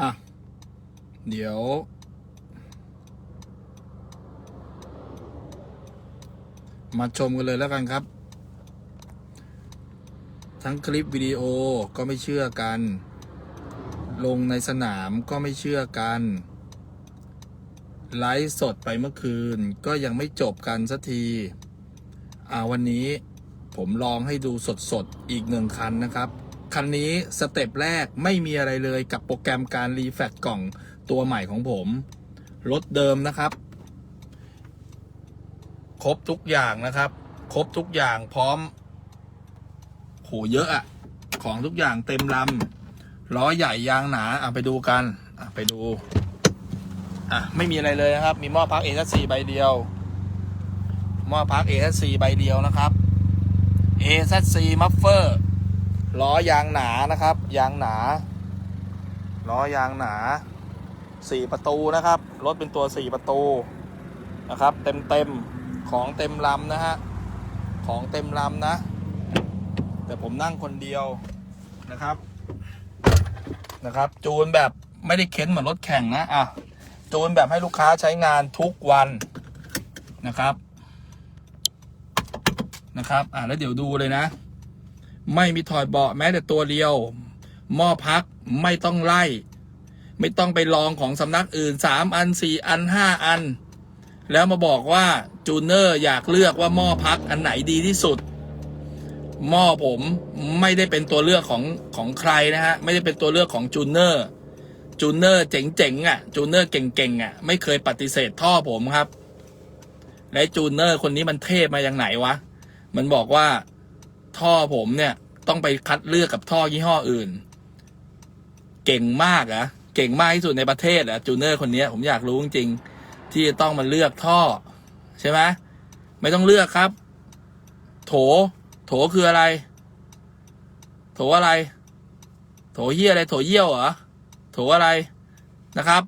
อะ เดี๋ยว มาชมกันเลยแล้วกันครับ ทั้งคลิปวิดีโอก็ไม่เชื่อกัน ลงในสนามก็ไม่เชื่อกัน ไลฟ์สดไปเมื่อคืน ก็ยังไม่จบกันสักที อ่าวันนี้ผมลองให้ดูสดๆ อีกหนึ่งคันนะครับ คันนี้สเต็ปแรกไม่มีอะไรเลยกับโปรแกรมการรีแฟกกล่องตัวใหม่ของผม รถเดิมนะครับ ครบทุกอย่างนะครับ ครบทุกอย่างพร้อมโหเยอะอะของทุกอย่างเต็มลำล้อใหญ่ยางหนาอะไปดูกันอะไปดูอะไม่มีอะไรเลยนะครับ มีหม้อพักเอซีใบเดียวหม้อพัก ASC ใบเดียวนะครับ AZC Muffler ล้อยางหนานะครับ ยางหนาล้อยางหนาสี่ประตูนะครับรถเป็นตัวสี่ประตูนะครับ เต็มเต็มๆของเต็มลำนะฮะของเต็มลำนะ แต่ผมนั่งคนเดียวนะครับนะครับ จูนแบบไม่ได้เค้นเหมือนรถแข่งนะอะจูนแบบให้ลูกค้าใช้งานทุกวันนะครับนะครับ อ่าแล้วเดี๋ยวดูเลยนะ ไม่มีถอดเบาะแม้แต่ตัวเดียว หม้อพักไม่ต้องไล่ ไม่ต้องไปลองของสำนักอื่นสามอันสี่อันห้าอัน แล้วมาบอกว่าจูเนอร์อยากเลือกว่าหม้อพักอันไหนดีที่สุด หม้อผมไม่ได้เป็นตัวเลือกของของใครนะฮะ ไม่ได้เป็นตัวเลือกของจูเนอร์จูเนอร์เจ๋งๆอะจูเนอร์เก่งๆอะ ไม่เคยปฏิเสธท่อผมครับ และจูเนอร์คนนี้มันเทพมาอย่างไหนวะ มันบอกว่า ท่อผมเนี่ย ต้องไปคัดเลือกกับท่อยี่ห้ออื่น เก่งมากอะเก่งมากที่สุดในประเทศอะจูเนอร์คนนี้ผมอยากรู้จริงๆที่จะต้องมาเลือกท่อ ใช่ไหมไม่ต้องเลือกครับ โถ โถคืออะไร โถอะไร โถเยี่ยอะไร โถเยี่ยวเหรอโถอะไรนะครับ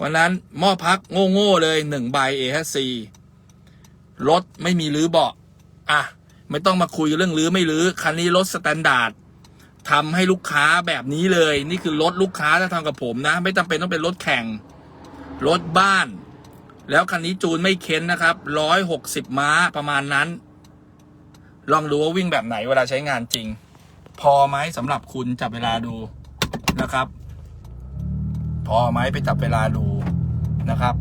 วันนั้นหม้อพักโง่ๆเลยหนึ่งใบเอฮซีรถไม่มีรื้อเบาะอะ ไม่ต้องมาคุยเรื่องรื้อไม่รื้อคันนี้รถสแตนดาร์ดทำให้ลูกค้าแบบนี้เลย นี่คือรถลูกค้าถ้าทำกับผมนะ ไม่จำเป็นต้องเป็นรถแข่ง รถบ้าน แล้วคันนี้จูนไม่เค้นนะครับร้อยหกสิบม้าประมาณนั้น ลองดูว่าวิ่งแบบไหนเวลาใช้งานจริง พอไหมสำหรับคุณจับเวลาดูนะครับ พอไหมไปจับเวลาดูนะครับ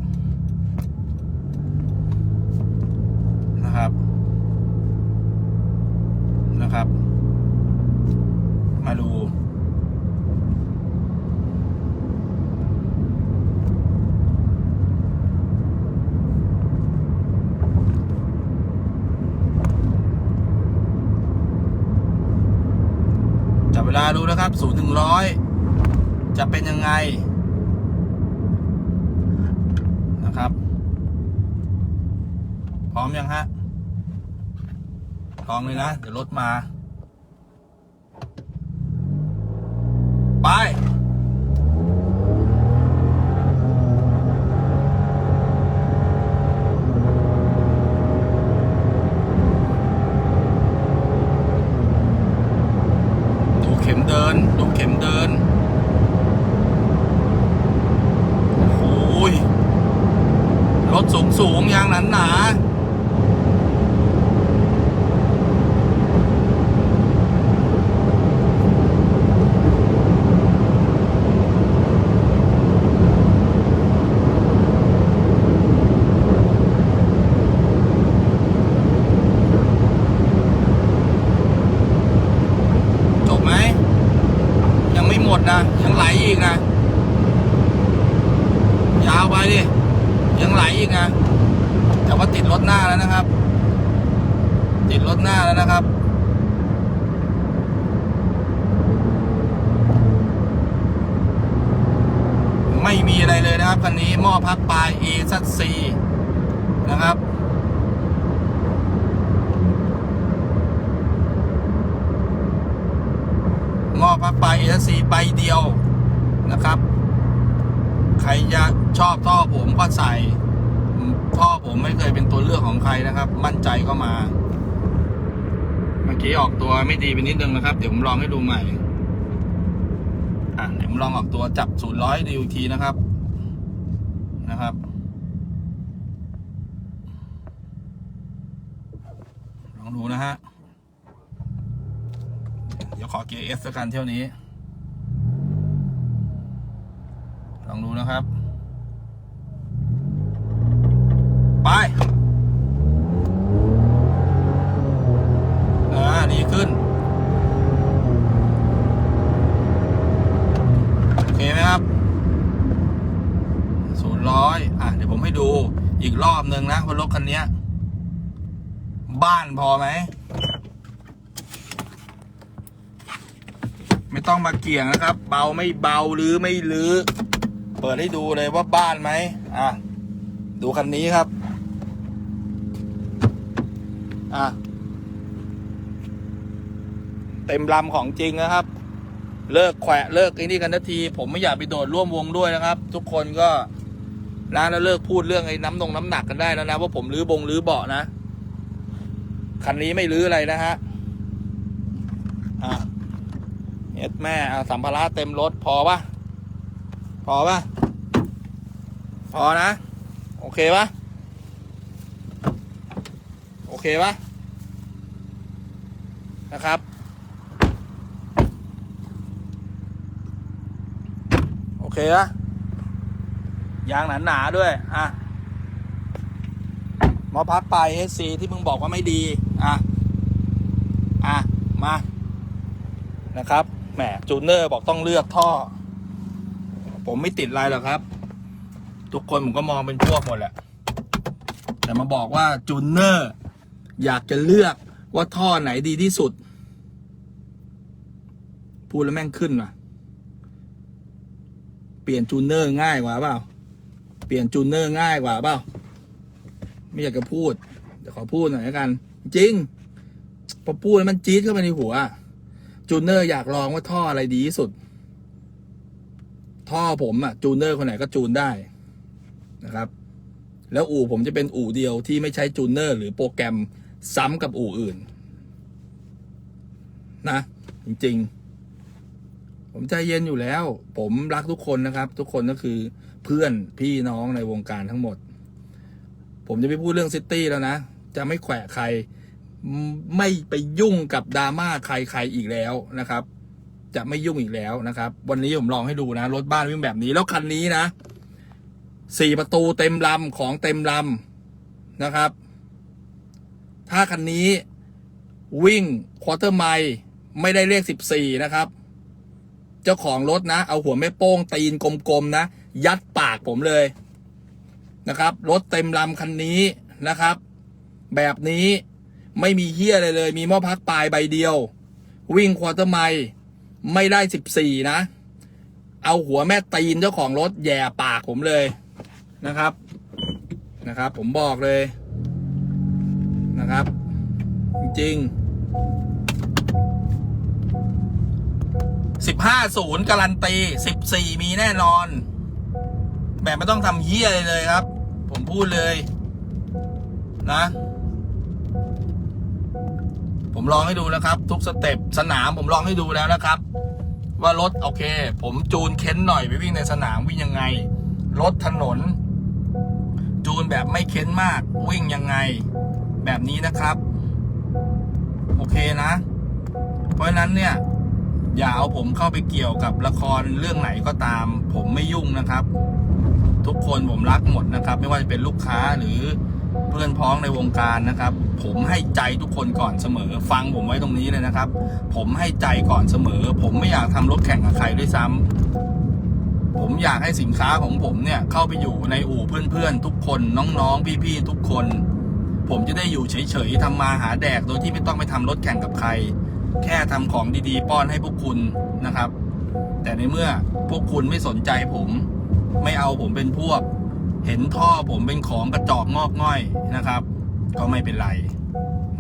นะครับ นะครับ มาดูจับเวลาดูนะครับศูนย์ถึงร้อยจะเป็นยังไงนะครับ พร้อมยังฮะ ลองเลยนะ เดี๋ยวรถมา ไปดูเข็มเดิน ดูเข็มเดินโอ้ยรถสูงสูงๆยางหนาหนาๆ จบไหม ยังไม่หมดนะ ยังไหลอีกนะ ยาวไปดิ ยังไหลอีกนะ แต่ว่าติดรถหน้าแล้วนะครับ ติดรถหน้าแล้วนะครับ ไม่มีอะไรเลย นะครับคันนี้หม้อพักปลาย A ซัด C นะครับ หม้อพักปลาย A ซัด C ใบเดียวนะครับ ใครจะชอบท่อผมก็ใส่ ท่อผมไม่เคยเป็นตัวเลือกของใครนะครับ มั่นใจก็มา เมื่อกี้ออกตัวไม่ดีไปนิดนึงนะครับ เดี๋ยวผมลองให้ดูใหม่อะเดี๋ยวผมลองออกตัวจับศูนย์ร้อยดูอีกทีนะครับ นะครับ ลองดูนะฮะ เดี๋ยวขอเกียร์ F สักกันเที่ยวนี้ ลองดูนะครับ ไป ร้อยอะเดี๋ยวผมให้ดูอีกรอบหนึ่งนะว่ารถคันนี้บ้านพอไหม ไม่ต้องมาเกี่ยงนะครับ เบาไม่เบาหรือไม่ลือเปิดให้ดูเลยว่าบ้านไหมอะดูคันนี้ครับ อะเต็มลำของจริงนะครับ เลิกแขวะเลิกไอ้นี่กันทันที ผมไม่อยากไปโดดร่วมวงด้วยนะครับ ทุกคนก็ นะแล้วเลิกพูดเรื่องไอ้น้ำนงน้ำหนักกันได้แล้วนะว่าผมรื้อบงรื้อเบาะนะคันนี้ไม่รื้ออะไรนะฮะอะเอ็ดแม่สัมภาระเต็มรถพอปะพอปะพอนะ โอเคปะโอเคปะนะครับ โอเคปะ ยางหนาๆด้วย อะมอพักไปเอซีที่มึงบอกว่าไม่ดี อะ อะ มา นะครับ แหม จูเนอร์บอกต้องเลือกท่อ ผมไม่ติดอะไรหรอกครับ ทุกคนผมก็มองเป็นพวกหมดแหละ แต่มาบอกว่าจูเนอร์ อยากจะเลือกว่าท่อไหนดีที่สุด พูดแล้วแม่งขึ้นว่ะ เปลี่ยนจูเนอร์ง่ายกว่าเปล่า เปลี่ยนจูเนอร์ง่ายกว่าเปล่าไม่อยากจะพูดแต่ขอพูดหน่อยแล้วกัน จริงพอพูดมันจี๊ดเข้าไปในหัว จูเนอร์อยากลองว่าท่ออะไรดีที่สุด ท่อผมอะจูเนอร์คนไหนก็จูนได้นะครับ แล้วอู่ผมจะเป็นอู่เดียวที่ไม่ใช้จูเนอร์ หรือโปรแกรมซ้ำกับอู่อื่น นะ จริง ๆ ผมใจเย็นอยู่แล้ว ผมรักทุกคนนะครับ ทุกคนก็คือ เพื่อนพี่น้องในวงการทั้งหมด ผมจะไม่พูดเรื่องซิตี้แล้วนะ จะไม่แขวะใคร ไม่ไปยุ่งกับดราม่าใครใครอีกแล้วนะครับ จะไม่ยุ่งอีกแล้วนะครับ วันนี้ผมลองให้ดูนะ รถบ้านวิ่งแบบนี้แล้วคันนี้นะสี่ประตูเต็มลำของเต็มลำนะครับ ถ้าคันนี้วิ่งควอเตอร์ไมล์ไม่ได้เลขสิบสี่นะครับ เจ้าของรถนะ เอาหัวแม่โป้งตีนกลมๆนะ ยัดปากผมเลยนะครับ รถเต็มลำคันนี้นะครับ แบบนี้ไม่มีเฮียอะไรเลย มีหม้อพักปลายใบเดียว วิ่งควอเตอร์ไมล์ไม่ได้สิบสี่นะ เอาหัวแม่ตีนเจ้าของรถแย่ปากผมเลยนะครับนะครับ ผมบอกเลยนะครับ จริงสิบห้าศูนย์การันตีสิบสี่มีแน่นอน แบบไม่ต้องทำเฮียอะไรเลยครับ ผมพูดเลย นะ ผมลองให้ดูนะครับ ทุกสเต็ปสนามผมลองให้ดูแล้วนะครับ ว่ารถโอเค ผมจูนเค้นหน่อยไปวิ่งในสนามวิ่งยังไง รถถนน จูนแบบไม่เค้นมากวิ่งยังไง แบบนี้นะครับ โอเคนะ เพราะนั้นเนี่ยอย่าเอาผมเข้าไปเกี่ยวกับละครเรื่องไหนก็ตาม ผมไม่ยุ่งนะครับ ทุกคนผมรักหมดนะครับ ไม่ว่าจะเป็นลูกค้าหรือเพื่อนพ้องในวงการนะครับ ผมให้ใจทุกคนก่อนเสมอ ฟังผมไว้ตรงนี้เลยนะครับ ผมให้ใจก่อนเสมอ ผมไม่อยากทำรถแข่งกับใครด้วยซ้ำผมอยากให้สินค้าของผมเนี่ยเข้าไปอยู่ในอู่เพื่อนๆทุกคนน้องๆ พี่ๆทุกคน ผมจะได้อยู่เฉยๆทำมาหาแดกโดยที่ไม่ต้องไปทำรถแข่งกับใคร แค่ทำของดีๆ ป้อนให้พวกคุณนะครับ แต่ในเมื่อพวกคุณไม่สนใจผม ไม่เอาผมเป็นพวก เห็นท่อผมเป็นของกระจอกงอกง่อยนะครับ ก็ไม่เป็นไร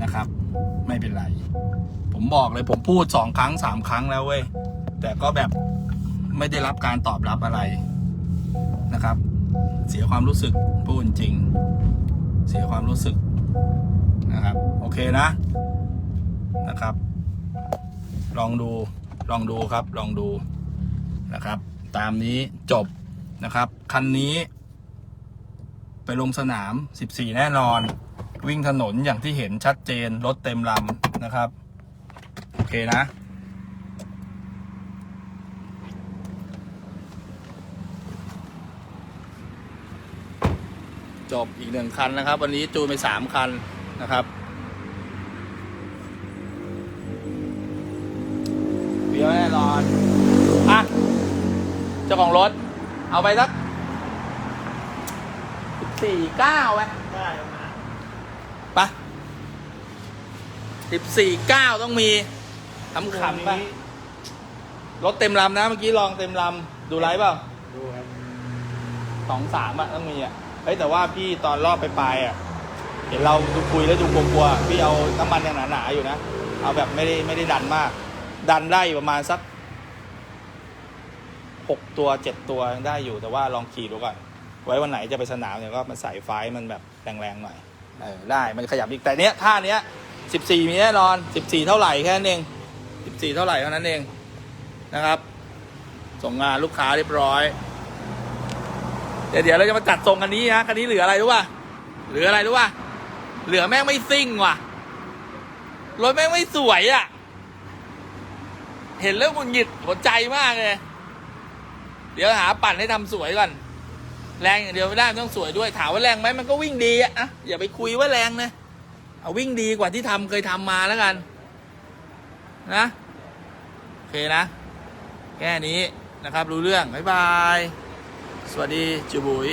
นะครับ ไม่เป็นไร ผมบอกเลยผมพูดสองครั้งสามครั้งแล้วเว้ยแต่ก็แบบไม่ได้รับการตอบรับอะไรนะครับ เสียความรู้สึกพูดจริง เสียความรู้สึกนะครับ โอเคนะนะครับ ลองดูลองดูครับ ลองดูนะครับ ตามนี้จบ นะครับ คันนี้ ไปลงสนาม 14 แน่นอน วิ่งถนนอย่างที่เห็นชัดเจน รถเต็มลำนะครับ โอเคนะ จบอีกหนึ่งคันนะครับ วันนี้จูนไปสามคันนะครับเบี้ยวแน่นอน อะ เจ้าของรถ เอาไปสักสี่เก้าไหมได้มาไปสิบสี่เก้าต้องมีขำขำๆไปรถเต็มลำนะเมื่อกี้ลองเต็มลำดูไลฟ์เปล่าดูครับสองสามอะต้องมีอะเฮ้ยแต่ว่าพี่ตอนรอบไปปลายอะเห็นเราดูคุยแล้วดูกลัวๆพี่เอาน้ำมันอย่างหนาๆอยู่นะ เอาแบบไม่ได้ไม่ได้ดันมาก ดันได้ประมาณสัก หกตัวเจ็ดตัวได้อยู่แต่ว่าลองขี่ดูก่อน ไว้วันไหนจะไปสนามเนี่ยก็มันใส่ไฟมันแบบแรงๆหน่อยเออได้มันขยับอีกแต่เนี้ยท่าเนี้ยสิบสี่มีแน่นอนสิบสี่เท่าไหร่แค่นั้นเองสิบสี่เท่าไหร่เท่านั้นเองนะครับ ส่งงานลูกค้าเรียบร้อย เดี๋ยวเดี๋ยวเราจะมาจัดทรงคันนี้นะคันนี้เหลืออะไรรู้ป่ะเหลืออะไรรู้ป่ะเหลือแม่งไม่ซิ่งว่ะรถแม่งไม่สวยอะ่ะ เห็นแล้วหงุดหงิดหัวใจมากเลย ดี๋ยวหาปั่นให้ทำสวยก่อน แรงอย่างเดียวไม่ได้ต้องสวยด้วย ถามว่าแรงไหมมันก็วิ่งดีอะอะอย่าไปคุยว่าแรงนะเอาวิ่งดีกว่าที่ทำเคยทำมาแล้วกัน นะโอเคนะ แค่นี้นะครับ รู้เรื่อง บ๊ายบาย สวัสดีจูบุย